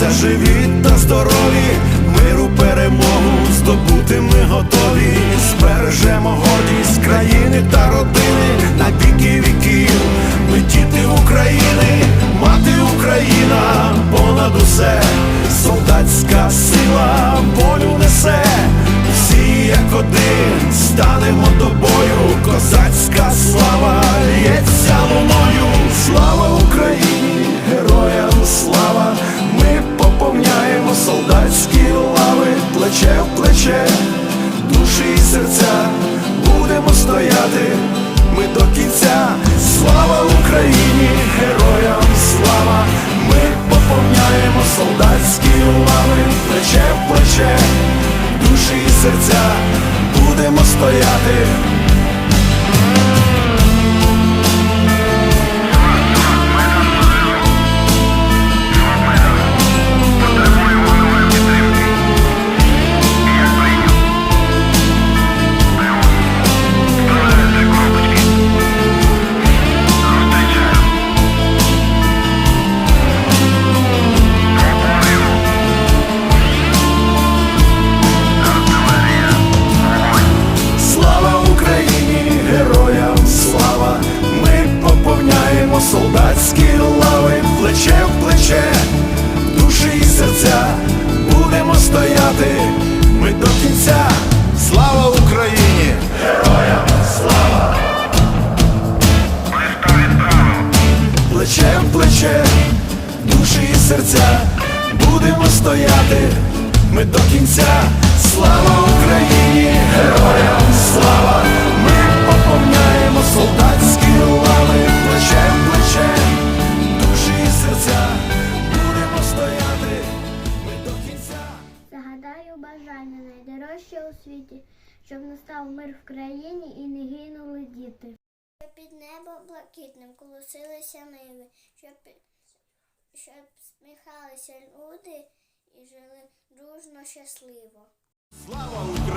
Повернемося, живі та здорові, миру перемогу здобути ми готові, збережемо гордість країни та родини. На віки віків. Ми діти України, мати Україна, понад усе, солдатська сила волю несе, всі як один станемо до бою, серця, будемо стояти. Стояти, ми до кінця. Слава Україні! Героям слава! Плечем в плече, душі і серця, будемо стояти, ми до кінця. Слава Україні! Героям слава! Бажання найдорожче у світі, щоб настав мир в країні і не гинули діти. Щоб під небом блакитним колосилися ниви, щоб, щоб сміхалися люди і жили дружно щасливо. Слава Україні!